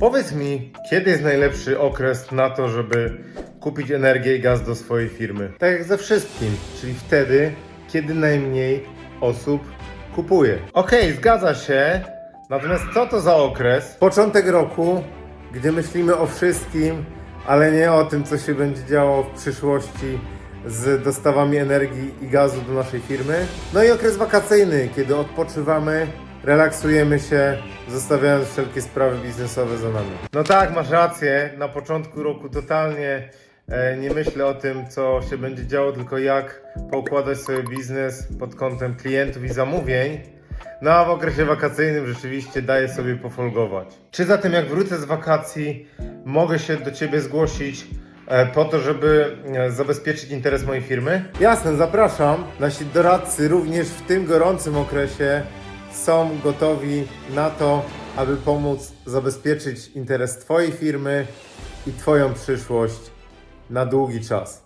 Powiedz mi, kiedy jest najlepszy okres na to, żeby kupić energię i gaz do swojej firmy? Tak jak ze wszystkim, czyli wtedy, kiedy najmniej osób kupuje. Okej, zgadza się. Natomiast co to za okres? Początek roku, gdzie myślimy o wszystkim, ale nie o tym, co się będzie działo w przyszłości z dostawami energii i gazu do naszej firmy. No i okres wakacyjny, kiedy odpoczywamy, relaksujemy się, zostawiając wszelkie sprawy biznesowe za nami. No tak, masz rację. Na początku roku totalnie e, nie myślę o tym, co się będzie działo, tylko jak poukładać sobie biznes pod kątem klientów i zamówień. No a w okresie wakacyjnym rzeczywiście daję sobie pofolgować. Czy zatem jak wrócę z wakacji, mogę się do Ciebie zgłosić e, po to, żeby e, zabezpieczyć interes mojej firmy? Jasne, zapraszam. Nasi doradcy również w tym gorącym okresie są gotowi na to, aby pomóc zabezpieczyć interes Twojej firmy i Twoją przyszłość na długi czas.